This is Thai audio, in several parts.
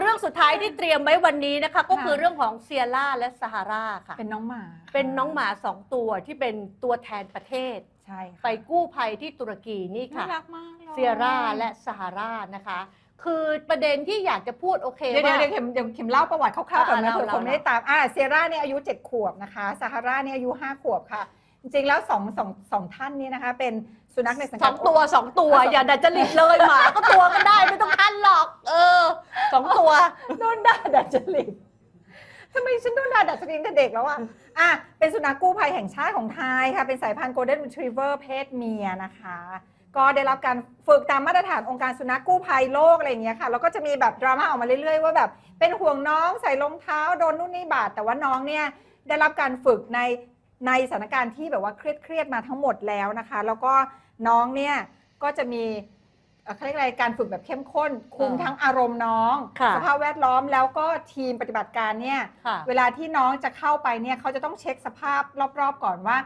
เรื่องสุดท้ายที่เตรียมไว้วันนี้นะคะ ก็ค่ะคือเรื่องของเซียร่าและซาฮาราค่ะ เป็นน้องหมา เป็นน้องหมาสองตัวที่เป็นตัวแทนประเทศ ใช่ค่ะไปกู้ภัยที่ตุรกีนี่น่าค่ะรักมากเลยเซียร่าและซาฮารานะคะ คือประเด็นที่อยากจะพูดโอเคเดี๋ยวว่าเดี๋ยวเดี๋ยวเข็มเดี๋ยวเข็มเล่าประวัติคร่าวๆก่อนนะอ่าเผื่อเล่าคนไม่ได้ตามอ่าเซียร่าเนี่ยอายุ 7 ขวบนะคะซาฮาราเนี่ยอายุ 5 ขวบค่ะ จริงๆแล้วสองสองสองท่านนี้นะคะ เป็น สุนัขในสังสกัอดงตัวสองตัว อย่าดัดจริตเลยหมาก็ตัวก็ได้ไม่ต้องทันหรอก เออสองตัว โดนด่าดัดจริตทำไมฉันโดนด่าดัดจริตตั้งแต่เด็กแล้วอะอะเป็นสุนัขกู้ภัยแห่งชาติของไทยค่ะ เป็นสายพันธุ์ Golden Retriever เพศเมียนะคะ ก็ได้รับการฝึกตามมาตรฐานองค์การสุนัขกู้ภัยโลกอะไรอย่างเงี้ยค่ะ แล้วก็จะมีแบบดราม่าออกมาเรื่อยๆ ว่าแบบเป็นห่วงน้องใส่รองเท้าโดนนู่นนี่บาดแต่ว่าน้องเนี่ยได้รับการฝึกใน ในสถานการณ์ที่แบบว่าเครียดๆมาทั้งหมดแล้วนะคะ แล้วก็น้องเนี่ยก็จะมีเอ่อเขาเรียกอะไรการฝึกแบบเข้มข้น คุมอ่าทั้งอารมณ์น้องค่ะสภาพแวดล้อมแล้วก็ทีมปฏิบัติการเนี่ยค่ะเวลาที่น้องจะเข้าไปเนี่ยเขาจะต้องเช็คสภาพรอบๆก่อนว่า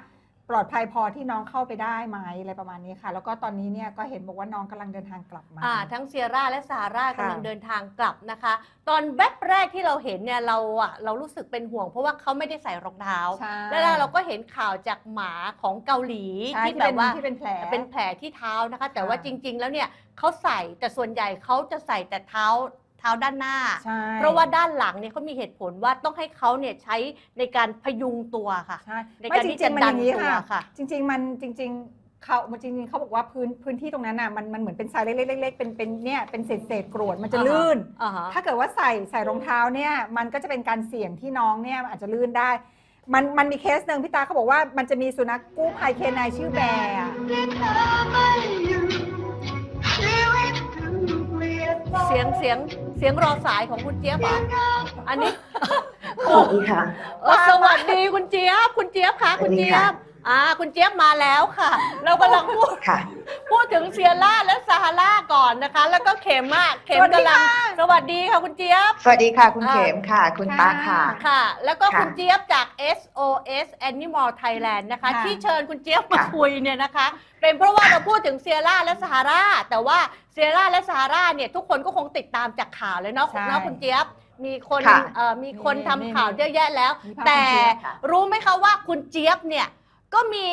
ปลอดภัยพอที่น้องเข้าไปได้ไหมอะไรประมาณนี้ค่ะ แล้วก็ตอนนี้เนี่ยก็เห็นบอกว่าน้องกำลังเดินทางกลับมาอ่าทั้งเซียร่าและซาร่าค่ะกำลังเดินทางกลับนะคะ ตอนแวบแรกที่เราเห็นเนี่ยเราอะเรารู้สึกเป็นห่วง เพราะว่าเขาไม่ได้ใส่รองเท้าใช่แล้วเราก็เห็นข่าวจากหมาของเกาหลีใช่ที่ที่แบแบบบว่าที่เป็นแผลเป็นแผลที่เท้านะคะ แต่ค่ะว่าจริง ๆ แล้วเนี่ยเขาใส่แต่ส่วนใหญ่เขาจะใส่แต่เท้าเท้าด้านหน้า ใช่เพราะว่าด้านหลังเนี่ยเขามีเหตุผลว่าต้องให้เขาเนี่ยใช้ในการพยุงตัวค่ะ ใช่ในไม่การจที่ริจะงๆมันดัอนย่างนี้ตัวค่ะ ค่ะ จริง ๆ มันจริง ๆเขามันจริงๆเขาบอกว่าพื้นพื้นที่ตรงนั้นน่ะมันมันเหมือนเป็นทรายเล็กๆๆเป็นเป็นเนี่ยเป็นเศษเศษๆกรวดมันจะอ่าฮะ ลื่น อ่าฮะ ถ้าเกิดว่าใส่ใส่รองเท้าเนี่ยมันก็จะเป็นการเสี่ยงที่น้องเนี่ยอาจจะลื่นได้ มันมันมีเคสหนึ่งพี่ตาเขาบอกว่ามันจะมีสุนัขกู้ภัยเคนายชื่อแบร์อะเสียงเสียงเสียงรอสายของคุณเจี๊ยบเหรออันนี้ สวัสดีค่ะ เออสวัสดีคุณเจี๊ยบ คุณเจี๊ยบคะคุณเจี๊ยบ อ่าคุณเจี๊ยบมาแล้วค่ะ เรากำลังพูดค่ะ พูดถึงเซียร่าและซาฮาร่าก่อนนะคะ แล้วก็เข็มอะเข็มกำลัง สวัสดีค่ะคุณเจี๊ยบ สวัสดีค่ะ คุณอ่าเขมค่ะ คุณตาค่ะ ค่ะ แล้วก็ค่ะคุณเจี๊ยบจาก SOS Animal Thailand นะคะค่ะที่เชิญคุณเจี๊ยบมาค่ะคุยเนี่ยนะคะ เป็นเพราะว่าเราพูดถึงเซียร่าและซาฮาราแต่ว่าเซียร่าและซาฮาราเนี่ยทุกคนก็คงติดตามจากข่าวเลยเนาะใช่เนาะคุณเจี๊ยบมีคนค่ะเอ่อมีคนนี่ทำนี่ข่าวเยอะแยะแล้วมีภาพแต่คุณเจี๊ยบค่ะรู้ไหมคะว่าคุณเจี๊ยบเนี่ย ก็มี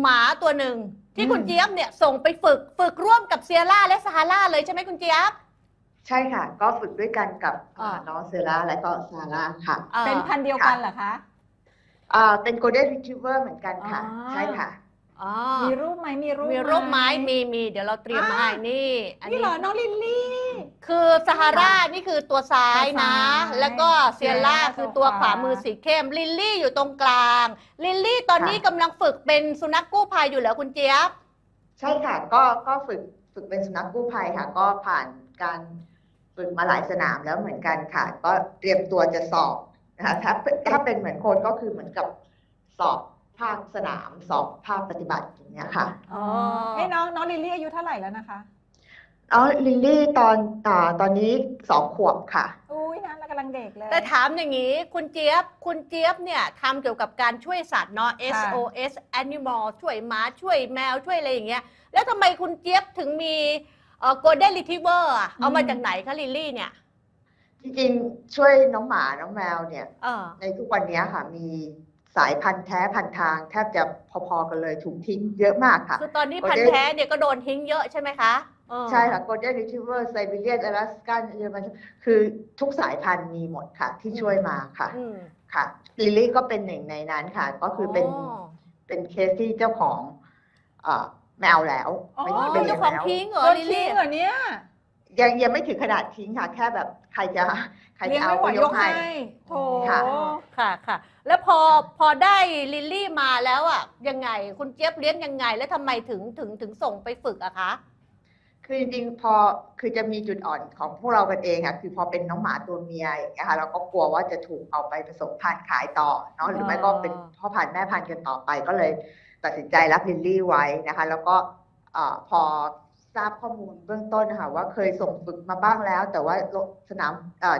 หมาตัวหนึ่งที่อืมคุณเจี๊ยบเนี่ยส่งไปฝึกฝึกร่วมกับเซียร่าและซาฮาราเลยใช่ไหมคุณเจี๊ยบ ใช่ค่ะ ก็ฝึกด้วยกันกับอ่า น้องเซราและก็ซาร่าค่ะ อ่าเป็นพันธุ์เดียวกันเหรอคะ อ่าเป็น Golden Retriever เหมือนกันค่ะ อ๋อ ใช่ค่ะอ๋อมีรูปไหมมีรูปมีรูปไม้หมีมีเดี๋ยวเราเตรียมมาให้นี่อันนี่นี้เหรอน้องลิลลี่ คือซาฮารานี่คือตัวซ้ายนะ ตัวซ้ายแล้วก็เซียร่าเซียร่าคือตัวตัวขขวาวามือสีเข้ม ลิลลี่อยู่ตรงกลาง ลิลลี่ตอนนี้ค่ะ กำลังฝึกเป็นสุนัขกู้ภัยอยู่เหรอคุณเจี๊ยบ ใช่ค่ะ ก็ก็ฝึกฝึกเป็นสุนัขกู้ภัยค่ะ ก็ผ่านการฝึกมาหลายสนามแล้วเหมือนกันค่ะ ก็เตรียมตัวจะสอบนะคะถ้าถ้าเป็นเหมือนคนก็คือเหมือนกับสอบภาคสนาม สอบภาคปฏิบัติอย่างเงี้ยค่ะ อ๋อเอ้ยน้องน้องลิลลี่อายุเท่าไหร่แล้วนะคะ อ๋อลิลลี่ตอนอ่าตอนนี้สองขวบค่ะ อุ้ยนะแล้วกำลังเด็กเลย แต่ถามอย่างนี้ คุณเจี๊ยบ คุณเจี๊ยบเนี่ยทำเกี่ยวกับการช่วยสัตว์เนาะค่ะ SOS Animal ช่วยหมาช่วยแมวช่วยอะไรอย่างเงี้ยแล้วทำไมคุณเจี๊ยบถึงมีเอ่อ Golden Retriever อะเอามาจากไหนคะลิลลี่เนี่ยจริงๆ ช่วยน้องหมาน้องแมวเนี่ย เออในทุกวันนี้ค่ะ มีสายพันธุ์แท้พันธุ์ทางแทบจะพอๆกันเลยถูกทิ้งเยอะมากค่ะ คือตอนนี้ Golden พันธุ์แท้เนี่ยก็โดนทิ้งเยอะใช่ไหมคะเออ ใช่ค่ะ Golden Retriever Siberian Alaskan เยอรมันคือทุกสายพันธุ์มีหมดค่ะ ที่ช่วยมาค่ะอืมค่ะลิลลี่ก็เป็นหนึ่งในนั้นค่ะ ก็คือเป็นเป็นเคสที่เจ้าของเอ่อแมวแล้วอ๋อไม่อ๋อไม่เจ้าเลี้ยงของแล้วทิ้งเหรอโดนลิลทิ้ลี่งเหรอเนี่ยยังยังไม่ถึงขนาดทิ้งค่ะ แค่แบบใครจะใครเลี้ยจะงเอาไม่ไหวก็ยยกกให้ให้โถค่ะค่ะค่ะ แล้วพอพอได้ลิลลี่มาแล้วอะยังไง คุณเจี๊ยบเลี้ยงยังไง แล้วทำไมถึงถึงถึงส่งไปฝึกอะคะ คือจริงๆพอคือจะมีจุดอ่อนของพวกเรากันเองค่ะคือพอเป็นน้องหมาตัวเมียอย่างเงี้ยค่ะเราก็กลัวว่าจะถูกเอาไปผสมพันธุ์ขายต่อเนาะหรือไม่ก็เป็นพ่อพันธุ์แม่พันธุ์กันต่อไปก็เลยตัดสินใจรับลิลลี่ไว้นะคะ แล้วก็พอทราบข้อมูลเบื้องต้นนะคะว่าเคยส่งฝึกมาบ้างแล้ว แต่ว่าสนาม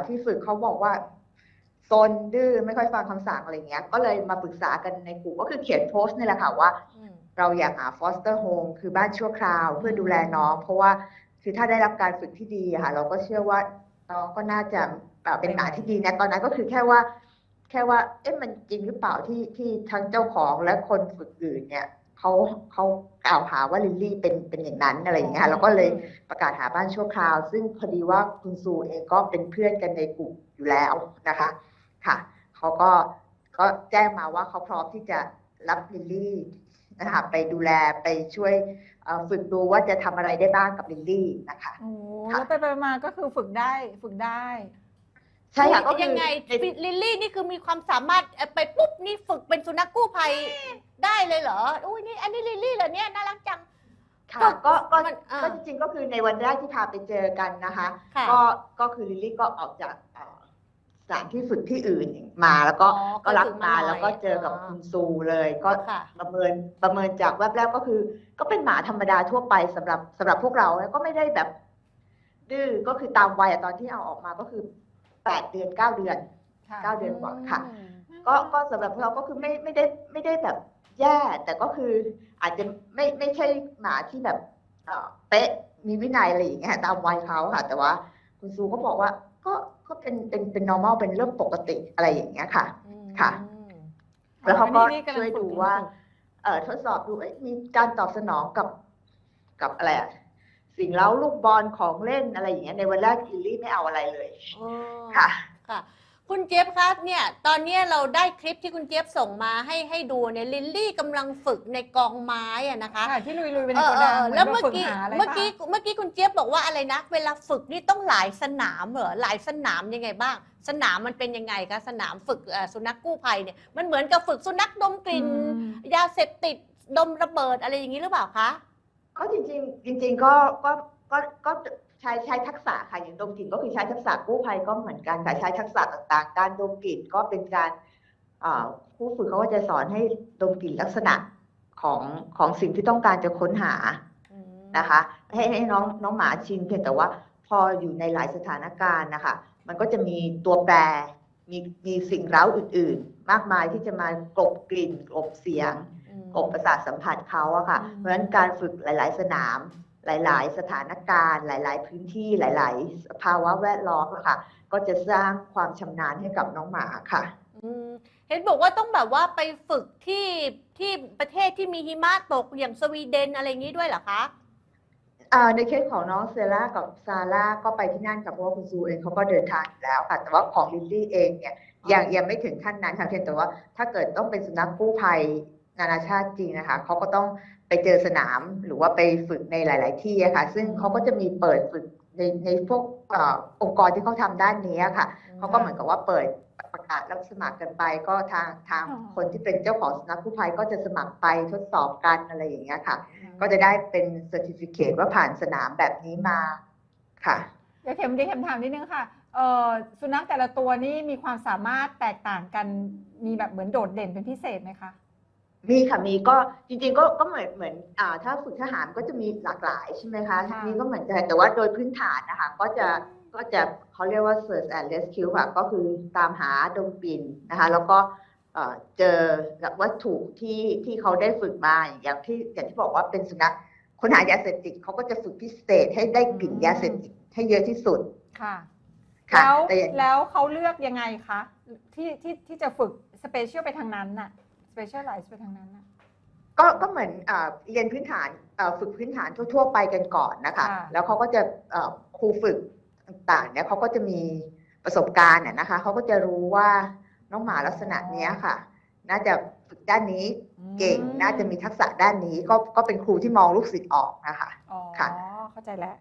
ที่ฝึกเขาบอกว่าซนดื้อไม่ค่อยฟังคำสั่งอะไรเงี้ย ก็เลยมาปรึกษากันในกลุ่มก็คือเขียนโพสต์นี่แหละค่ะว่า เราอยากหา foster home คือบ้านชั่วคราวเพื่อดูแลน้อง เพราะว่าคือถ้าได้รับการฝึกที่ดีค่ะ เราก็เชื่อว่าน้องก็น่าจะเอ่อเป็นหมาที่ดีนะตอนนั้นก็คือแค่ว่า แค่ว่า เอ๊ะมันจริงหรือเปล่าที่ที่ทั้งเจ้าของและคนฝึกอื่นเนี่ยเขาเขากล่าวหาว่าลิลลี่เป็นเป็นอย่างนั้นอะไรอย่างเงี้ยเราก็เลยประกาศหาบ้านชั่วคราว ซึ่งพอดีว่าคุณซูเองก็เป็นเพื่อนกันในกลุ่มอยู่แล้วนะคะค่ะเขาก็ก็แจ้งมาว่าเขาพร้อมที่จะรับลิลลี่ นะคะไปดูแลไปช่วยเอ่อฝึกดูว่าจะทำอะไรได้บ้างกับลิลลี่นะคะโอ้ค่ะแล้วไปไปมาก็คือฝึกได้ฝึกได้ใช่ค่ะก็คือยังไงในลิลลี่นี่คือมีความสามารถเอ่อไปปุ๊บนี่ฝึกเป็นสุนัขกู้ภัยได้เลยเหรออุ้ยนี่อันนี้ลิลลี่เหรอเนี่ยน่ารักจังค่ะก็ก็ก็มันอ่าก็จริงๆก็คือในวันแรกที่พาไปเจอกันนะคะค่ะก็ก็คือลิลลี่ก็ออกจากเอ่อ สถานที่ฝึกที่อื่นมาแล้วก็อ๋อก็รับฝึมาหน่ยแล้วก็เจอกับอ๋อคุณซูเลย ก็ค่ะประเมินประเมินจากแวบแรกก็คือ ก็เป็นหมาธรรมดาทั่วไปสำหรับสำหรับพวกเราแล้วก็ไม่ได้แบบ ดื้อก็คือตามวัยอะตอนที่เอาออกมาก็คือแปดเดือนเก้าเดือนค่ะเก้าเดือนกว่าค่ะอืมก็ก็สำหรับเราก็คือไม่ไม่ได้ไม่ได้แบบแย่แต่ก็คืออาจจะไม่ไม่ใช่หมาที่แบบเอ่อเป๊ะมีวินัยอะไรอย่างเงี้ยตามวัยเขาค่ะ แต่ว่าคุณซูก็บอกว่า ก็ก็เป็นเป็นเป็น normal เป็นเรื่องปกติอะไรอย่างเงี้ยค่ะ ค่ะ แล้วเขาก็นี่กำลังช่วยฝึดูกว่าฝึกเอ่อทดสอบดูเอ๊ะมีการตอบสนองกับกับอะไรอะสิ่งเล้าลูกบอลของเล่นอะไรอย่างเงี้ยในวันแรกลิลลี่ไม่เอาอะไรเลยอ๋อค่ะ ค่ะ คุณเจี๊ยบคะเนี่ยตอนเนี้ยเราได้คลิปที่คุณเจี๊ยบส่งมาให้ให้ดูเนี่ยลิลลี่กำลังฝึกในกองไม้อะนะคะค่ะที่ลุยลุยๆไปในเออโกเอดังอหนแล้วบบเมื่อฝึกี้หาะไรเมื่อกี้ปะเมื่อกี้คุณเจี๊ยบบอกว่าอะไรนะ เวลาฝึกนี่ต้องหลายสนามเหรอหลายสนามยังไงบ้าง สนามมันเป็นยังไงคะสนามฝึกเอ่อสุนัขกู้ภัยเนี่ยมันเหมือนกับฝึกสุนัขดมกลิ่น อืม ยาเสพติดดมระเบิดอะไรอย่างนี้หรือเปล่าคะ ก็จริงๆจริง ๆ ก็ก็ก็ก็ใช้ใช้ทักษะค่ะอย่างดมกลิ่นก็คือใช้ทักษะกู้ภัยก็เหมือนกันค่ะใช้ทักษะต่างๆ การดมกลิ่นก็เป็นการอ่าผู้ฝึกเขาก็จะสอนให้ดมกลิ่นลักษณะของของสิ่งที่ต้องการจะค้นหานะคะให้ให้น้องน้องหมาชินเพียงแต่ว่าพออยู่ในหลายสถานการณ์นะคะมันก็จะมีตัวแปรมีมีสิ่งเร้าอื่น ๆ มากมายที่จะมากลบกลิ่นกลบเสียงกบประสาทสัมผัสเขาอะค่ะอืมเพราะฉะนั้นการฝึกหลาย ๆ สนาม หลาย ๆ สถานการณ์ หลาย ๆ พื้นที่หลาย ๆ สภาวะแวดล้อมอะค่ะ ก็จะสร้างความชำนาญให้กับน้องหมาค่ะอืมเห็นบอกว่าต้องแบบว่าไปฝึกที่ที่ประเทศที่มีหิมะตกอย่างสวีเดนอะไรอย่างนี้ด้วยเหรอคะ อ่าในเคสของน้องเซล่ากับซาร่าก็ไปที่นั่นค่ะเพราะว่าคุณซูเองเขาก็เดินทางอยู่แล้วค่ะแต่ว่าของลิลลี่เองเนี่ยยังยังไม่ถึงขั้นนั้นค่ะเพียงแต่ว่าถ้าเกิดต้องเป็นสุนัขกู้ภัย นานาชาติจริงนะคะเขาก็ต้องไปเจอสนามหรือว่าไปฝึกในหลาย ๆ ที่อะค่ะ ซึ่งเขาก็จะมีเปิดฝึกในในพวกเอ่อองค์กรที่เขาทำด้านนี้อะค่ะเขาก็เหมือนกับว่าเปิดประกาศรับสมัครกันไป ก็ทางทางอ๋อคนที่เป็นเจ้าของสุนัขกู้ภัยก็จะสมัครไปทดสอบกันอะไรอย่างเงี้ยค่ะ ก็จะได้เป็นเซอร์ติฟิเคว่าผ่านสนามแบบนี้มาค่ะเดี๋ยวเข็มเดี๋ยวเข็มถามนิดนึงค่ะเอ่อสุนัขแต่ละตัวนี่มีความสามารถแตกต่างกันมีแบบเหมือนโดดเด่นเป็นพิเศษไหมคะ มีค่ะมีก็จริงๆก็ก็เหมือนเหมือนอ่าถ้าฝึกทหารก็จะมีหลากหลายใช่ไหมคะค่ะนี่ก็เหมือนกันแต่ว่าโดยพื้นฐานนะคะก็จะก็จะเขาเรียกว่า search and rescue ค่ะก็คือตามหาดมกลิ่นนะคะแล้วก็เอ่อเจอกับวัตถุที่ที่เขาได้ฝึกมาอย่างที่อย่างที่บอกว่าเป็นสุนัขค้นหายาเสพติดเขาก็จะฝึกพิเศษให้ได้กลิ่นยาเสพติดให้เยอะที่สุดค่ะค่ะแล้วแต่อย่างแล้วเขาเลือกยังไงคะที่ที่ที่จะฝึกสเปเชียลไปทางนั้นน่ะ สเปเชียลไลซ์ไปทางนั้นน่ะก็ก็เหมือนเอ่อเรียนพื้นฐานเอ่อฝึกพื้นฐานทั่ว ๆ ไปกันก่อนนะคะค่ะแล้วเขาก็จะเอ่อครูฝึกต่างๆเนี่ยเขาก็จะมีประสบการณ์น่ะนะคะเขาก็จะรู้ว่าน้องหมาลักษณะเนี้ยค่ะ น่าจะฝึกด้านนี้เก่งอืมน่าจะมีทักษะด้านนี้ก็ก็เป็นครูที่มองลูกศิษย์ออกนะคะอ๋อค่ะเข้าใจแล้ว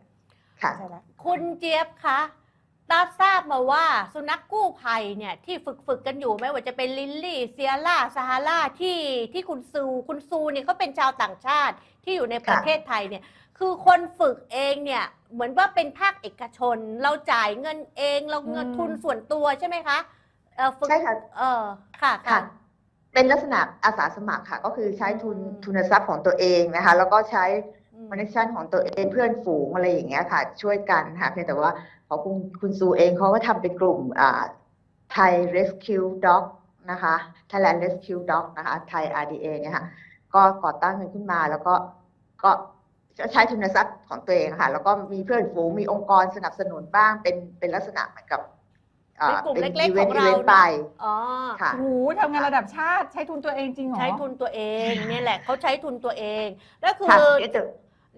ค่ะเข้าใจแล้วคุณเจี๊ยบคะ ตาทราบมาว่าสุนัขกู้ภัยเนี่ยที่ฝึกฝึกกันอยู่ไม่ว่าจะเป็นลิลลี่เซียร่าซาฮาร่าที่ที่คุณซูคุณซูเนี่ยเขาเป็นชาวต่างชาติที่อยู่ในประเทศไทยเนี่ยคือคนฝึกเองเนี่ยเหมือนว่าเป็นภาคเอกชน เราจ่ายเงินเองเราเงินอืมทุนส่วนตัวใช่ไหมคะเออฝึกใช่ค่ะเออค่ะค่ะค่ะเป็นลักษณะอาสาสมัครค่ะ ก็คือใช้ทุนอืมทุนทรัพย์ของตัวเองนะคะ แล้วก็ใช้อืม คอนเนคชันของตัวเองเพื่อนฝูงอะไรอย่างเงี้ยค่ะ ช่วยกันค่ะเพียงแต่ว่าของคุณคุณซูเองเขาก็ทำเป็นกลุ่มอ่าไทย Rescue Dog นะคะ Thailand Rescue Dog นะคะไทย RDA เนี่ยค่ะก็ก่อตั้งกันขึ้นมาแล้วก็ก็ใช้ทุนทรัพย์ของตัวเองค่ะ แล้วก็มีเพื่อนฝูงมีองค์กรสนับสนุนบ้างเป็นเป็นลักษณะเหมือนกับอ่าเป็นกลุ่มเล็กๆอีวนต์ของเราอีวนต์ไปอ๋อค่ะโอ้โหทำงานระดับชาติใช้ทุนตัวเองจริงเหรอ ใช้ทุนตัวเองเนี่ยแหละเขาใช้ทุนตัวเอง แล้วคืค่ะอเดี๋ยวจะ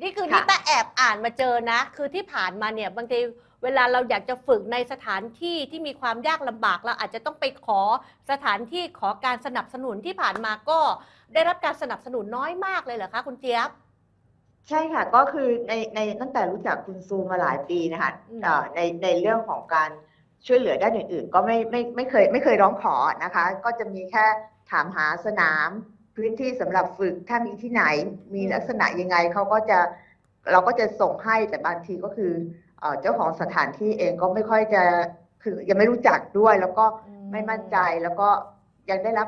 นี่คือค่ะที่ตาแอบอ่านมาเจอนะ คือที่ผ่านมาเนี่ยบางทีเวลาเราอยากจะฝึกในสถานที่ที่มีความยากลำบากเราอาจจะต้องไปขอสถานที่ขอการสนับสนุนที่ผ่านมาก็ได้รับการสนับสนุนน้อยมากเลยเหรอคะคุณเจี๊ยบ ใช่ค่ะก็คือในในตั้งแต่รู้จักคุณซูมาหลายปีนะคะอืม เอ่อในในเรื่องของการช่วยเหลือด้านอื่นๆ ก็ไม่ไม่ไม่เคยไม่เคยร้องขอนะคะ ก็จะมีแค่ถามหาสนาม พื้นที่สำหรับฝึกถ้ามีที่ไหนมีลักษณะยังไงเขาก็จะเราก็จะส่งให้แต่บางทีก็คือเอ่อเจ้าของสถานที่เองก็ไม่ค่อยจะคือยังไม่รู้จักด้วย แล้วก็ไม่มั่นใจแล้วก็ยังได้รับ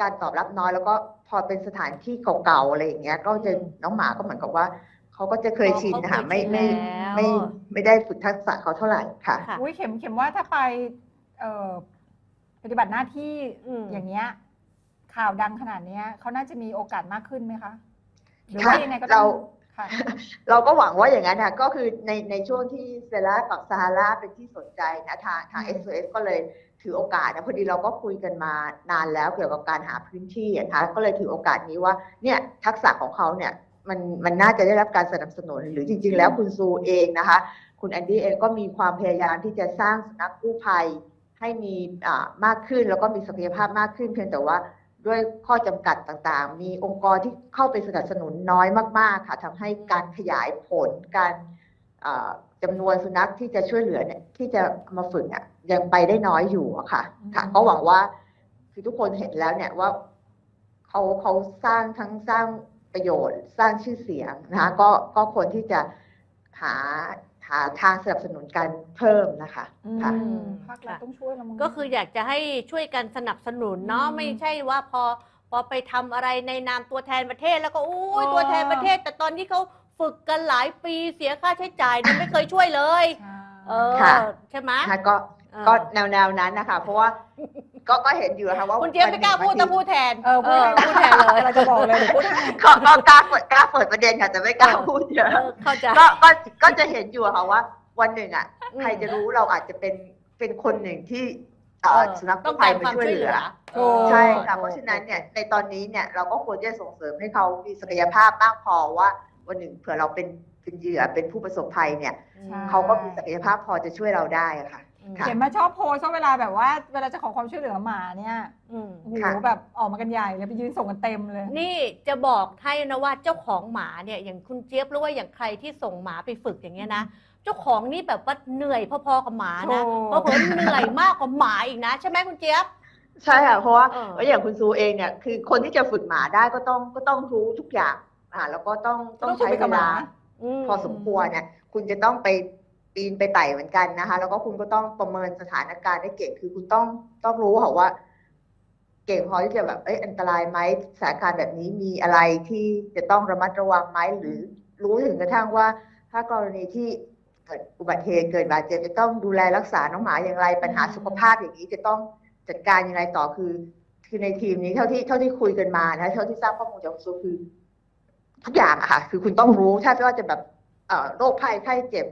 การตอบรับน้อย แล้วก็พอเป็นสถานที่เก่าๆอะไรอย่างเงี้ย ก็จะอืมน้องหมาก็เหมือนกับว่าเขาก็จะเคยชินนะคะเขาเคยไม่ชินไม่แล้วไม่ไม่ได้ฝึกทักษะเขาเท่าไหร่ค่ะค่ะอุ้ยเข็มเข็มว่าถ้าไปเอ่อปฏิบัติหน้าที่อืมอย่างเงี้ย ข่าวดังขนาดเนี้ยเขาน่าจะมีโอกาสมากขึ้นไหมคะหรือค่ะว่ายังไงก็ต้เราองค่ะเราก็หวังว่าอย่างนั้นนะก็คือในในช่วงที่เซรากับซาฮาราเป็นที่สนใจนะทางทางอืม SOS ก็เลยถือโอกาสนะพอดีเราก็คุยกันมานานแล้วเกี่ยวกับการหาพื้นที่อะนะคะก็เลยถือโอกาสนี้ว่าเนี่ยทักษะของเขาเนี่ยมันมันน่าจะได้รับการสนับสนุน หรือจริง ๆ แล้วคุณซูเองนะคะ คุณแอนดี้เองก็มีความพยายามที่จะสร้างสุนัขกู้ภัยให้มีอ่ามากขึ้นแล้วก็มีศักยภาพมากขึ้นเพียงแต่ว่า ด้วยข้อจำกัดต่างๆ มีองค์กรที่เข้าไปสนับสนุนน้อยมาก ๆ ค่ะทำให้การขยายผลการอ่าจำนวนสุนัขที่จะช่วยเหลือเนี่ยที่จะเอามาฝึกเนี่ยยังไปได้น้อยอยู่อะค่ะ ค่ะอืมก็หวังว่าคือทุกคนเห็นแล้วเนี่ยว่าเขาเขาสร้างทั้งสร้างประโยชน์ สร้างชื่อเสียงนะคะก็ก็ควรที่จะหา หาทางสนับสนุนกันเพิ่มนะคะอืมค่ะภาครัฐต้องช่วยเรามั้งก็คืออยากจะให้ช่วยกันสนับสนุนเนาะอืมไม่ใช่ว่าพอพอไปทำอะไรในนามตัวแทนประเทศแล้วก็อุ้ยอ๋อ ตัวแทนประเทศ แต่ตอนที่เขาฝึกกันหลายปีเสียค่าใช้จ่ายเนี่ยไม่เคยช่วยเลย ใช่ เออค่ะ ใช่ไหมนะคะก็เออก็แนวแนวๆนั้นนะคะ เพราะว่า ก็ก็เห็นอยู่นะคะว่าคุณเจี๊ยบไม่กล้าพูดวันหต้นึ่องงพูดแทนเออพูดให้พูดแทนเลยเราจะบอกเลยเดี๋ยวพูดให้ก็ก็กล้าเปิดกล้าเปิดประเด็นค่ะแต่ไม่กล้าพูดเยอะเออเข้าใจก็ก็ก็จะเห็นอยู่อะค่ะว่า วันหนึ่งอะอืมใครจะรู้เราอาจจะเป็นเป็นคนหนึ่งที่เอ่อเออสุนัขต้กู้องภักายรคมาวามช่วยช่วยเหเหลืลืออโอ้ใช่ค่ะโอ้เพราะฉะนั้นเนี่ยในตอนนี้เนี่ยเราก็ควรจะส่งเสริมให้เขามีศักยภาพมากพอว่า วันหนึ่งเผื่อเราเป็นเป็นเหยื่อเป็นผู้ประสบภัยเนี่ยใช่เขาก็มีศักยภาพพอจะช่วยเราได้อะค่ะอืมค่ะ เข็มมาชอบโพสต์ว่าเวลาแบบว่า เวลาจะขอความช่วยเหลือหมาเนี่ยอืมโอ้โหค่ะแบบออกมากันใหญ่เลยไปยืนส่งกันเต็มเลย นี่จะบอกให้นะว่าเจ้าของหมาเนี่ยอย่างคุณเจี๊ยบหรือว่าอย่างใครที่ส่งหมาไปฝึกอย่างเงี้ยนะเจ้าของนี่แบบว่าเหนื่อยพอๆกับหมานะโอ้เพราะผมเหนื่อยมากกว่าหมาอีกนะใช่ไหมคุณเจี๊ยบ ใช่ค่ะเพราะว่าเออเพราะอย่างคุณซูเองเนี่ยคือคนที่จะฝึกหมาได้ก็ต้องก็ต้องรู้ทุกอย่างอ่าแล้วก็ต้องต้องต้องฝึกใช้ไปเวกับหลามามพอสมควรเนี่ยคุณจะต้องไป ปีนไปไต่เหมือนกันนะคะ แล้วก็คุณก็ต้องประเมินสถานการณ์ได้เก่งคือคุณต้องต้องรู้ค่ะว่า เก่งพอที่จะแบบเอ้ยอันตรายไหมสถานการณ์แบบนี้มีอะไรที่จะต้องระมัดระวังไหมหรือรู้ถึงกระทั่งว่า ถ้ากรณีที่เกิดอุบัติเหตุเกิดบาดเจ็บจะต้องดูแลรักษาน้องหมาอย่างไร ปัญหาสุขภาพอย่างนี้จะต้องจัดการอยังไงต่อคือ คือในทีมนี้เท่าที่เท่าที่คุยกันมานะเท่าที่ทราบข้อมูลจากคุณซูคือ ทุกอย่างอะค่ะ คือคุณต้องรู้ถ้าว่าจะแบบเอ่อโรคภัยไข้เจ็บ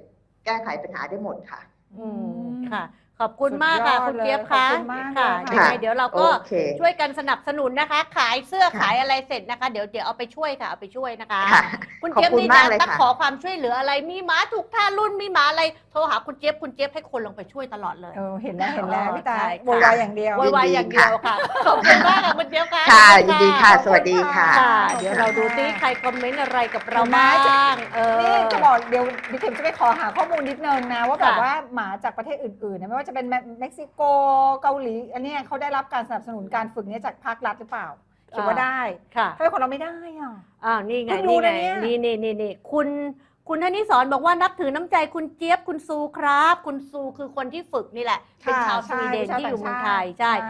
แก้ไขปัญหาได้หมดค่ะ อืมค่ะ ขอบคุณมากค่ะ สุดยอดคุณเจี๊ยบคะเลยขอบคุณมากค่ะเลยค่ะยังไงเดี๋ยวเราโอก็เคช่วยกันสนับสนุนนะคะ ขายเสื้อค่ะ ขายอะไรเสร็จนะคะ เดี๋ยวเดี๋ยวเอาไปช่วยค่ะเอาไปช่วยนะคะ ค่ะ คุณขอบเจี๊ยบคุณนี่มานะกเลยถ้าค่ะขอความช่วยเหลืออะไรมีหมาถูกท่ารุ่นมีหมาอะไรโทรหาคุณเจี๊ยบคุณเจี๊ยบให้คนลงไปช่วยตลอดเลย เออเห็นแล้วเห็นแล้วพี่ตาใช่ยค่ะโวยวายอย่างเดียววายวายอย่างเดียวค่ะ ขอบคุณมากค่ะคุณเจี๊ยบค่ะค่ะขอบยิณนดีค่ะ สวัสดีค่ะค่ะขอบคุณเดี๋ยวเราดูค่ะซิใครคอมเมนต์อะไรกับเราเห็นไหมบ้างเออนี่จะบอกเดี๋ยวดิเข็มจะไปขอหาข้อมูลนิดนึงนะว่าแบบค่ะว่าหมาจากประเทศอื่นๆเนี่ยไม่ว่าจะเป็นเม็กซิโกเกาหลี อันเนี้ยเขาได้รับการสนับสนุนการฝึกเนี้ยจากภาครัฐหรือเปล่าคิดว่าได้ค่ะทำไมของเราไม่ได้อะอ้าวนี่ไงเพิ่งรู้นี่ไงนะเนี่ยนี่นี่นี่นี่คุณ คุณธนิสรบอกว่านับถือน้ำใจคุณเจี๊ยบคุณซูครับ คุณซูคือคนที่ฝึกนี่แหละ เป็นชาวสวีเดนที่อยู่เมืองไทยใช่